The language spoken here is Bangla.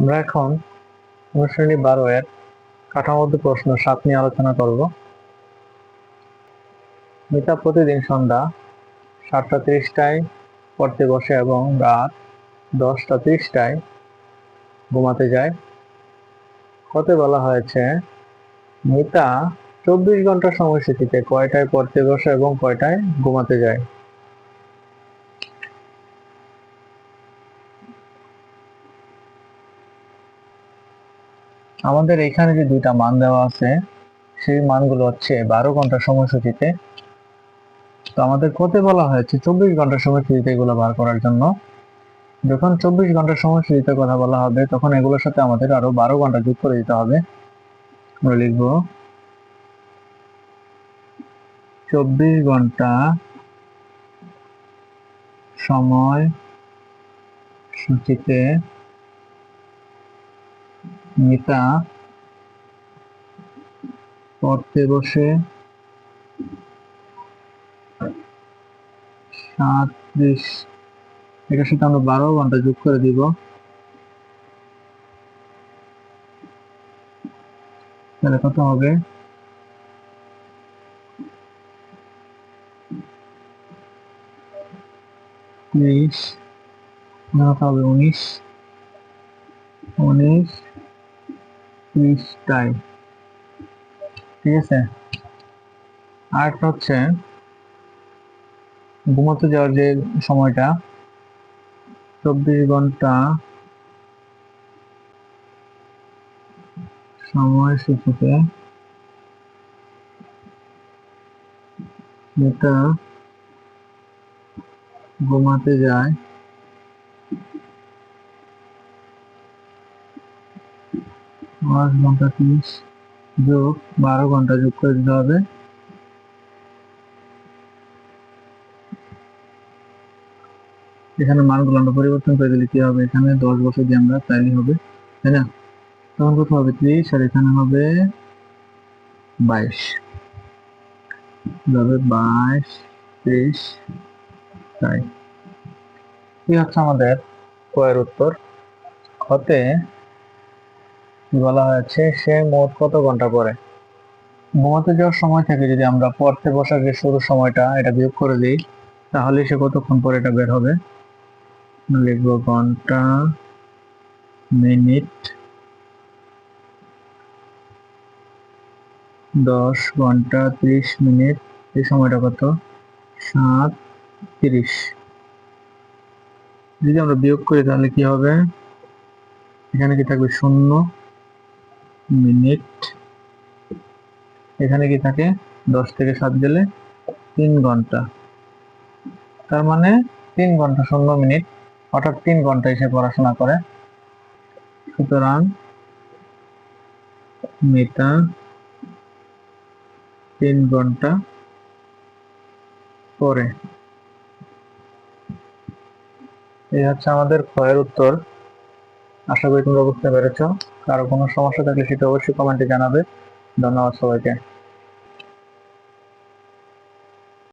আমরা এখন অনুশ্রেণী বারো এর কাঠামোগত প্রশ্ন সাত নিয়ে আলোচনা করব। মিতা প্রতিদিন সন্ধ্যা সাতটা তিরিশটায় পড়তে বসে এবং রাত দশটা তিরিশটায় ঘুমাতে যায়। কত বলা হয়েছে, মিতা চব্বিশ ঘণ্টা সময়সূচিতে কয়টায় পড়তে বসে এবং কয়টায় ঘুমাতে যায়? আমাদের এখানে যে দুইটা মান দেওয়া আছে, সেই মানগুলো হচ্ছে বারো ঘণ্টা সময়সূচিতে। তো আমাদের কত বলা হয়েছে চব্বিশ ঘণ্টা সময়সূচিতে এগুলো বার করার জন্য। যখন চব্বিশ ঘণ্টা সময়সূচিতে কথা বলা হবে, তখন এগুলোর সাথে আমাদের আরও বারো ঘণ্টা যোগ করে দিতে হবে। আমরা লিখব, চব্বিশ ঘণ্টা সময় সূচিতে মিতা পড়তে বসে সাতত্রিশ এটার সাথে আমরা বারো ঘণ্টা যোগ করে দিব। তাহলে কত হবে? ত্রিশ হবে? উনিশ উনিশ। ত্রিশটায়। ঠিক আছে? আরেকটা হচ্ছে, ঘুমোতে যাওয়ার যে সময়টা, চব্বিশ ঘণ্টা সময়সূচিতে যেটা ঘুমাতে যায় পাঁচ ঘণ্টা তিরিশ যোগ বারো ঘণ্টা যোগ করে দিতে হবে। এখানে মানগুলো আমরা পরিবর্তন করে দিলে কি হবে? এখানে দশ বছর দিয়ে আমরা তাইলে হবে, তাই না? তখন কত হবে? ত্রিশ, আর এখানে হবে বাইশ। যাবে বাইশ, ত্রিশ, তাই। কি হচ্ছে আমাদের কয়ের উত্তর। হতে বলা হয়েছে, সে মোট কত ঘণ্টা পড়ে? ঘুমাতে যাওয়ার সময় থেকে যদি আমরা পড়তে বসার যে শুরু সময়টা, এটা বিয়োগ করে দিই, তাহলে সে কতক্ষণ পরে এটা বের হবে? লিখব ঘণ্টা, মিনিট, দশ ঘণ্টা ত্রিশ মিনিট, এই সময়টা কত? সাত তিরিশ। যদি আমরা বিয়োগ করি তাহলে কি হবে? এখানে কি থাকবে? শূন্য। মিনিট। এখানে কি থাকে? দশ থেকে সাত গেলে তিন ঘণ্টা। তার মানে তিন ঘণ্টা শূন্য মিনিট, অর্থাৎ তিন ঘণ্টা এসে পড়াশোনা করে। সুতরাং মিতা তিন ঘণ্টা পরে। এই হচ্ছে আমাদের ক্ষয়ের উত্তর। আশা করি তোমরা বুঝতে পেরেছ কারও কোনো সমস্যা থাকলে সেটা অবশ্যই কমেন্টে জানাবে। ধন্যবাদ সবাইকে।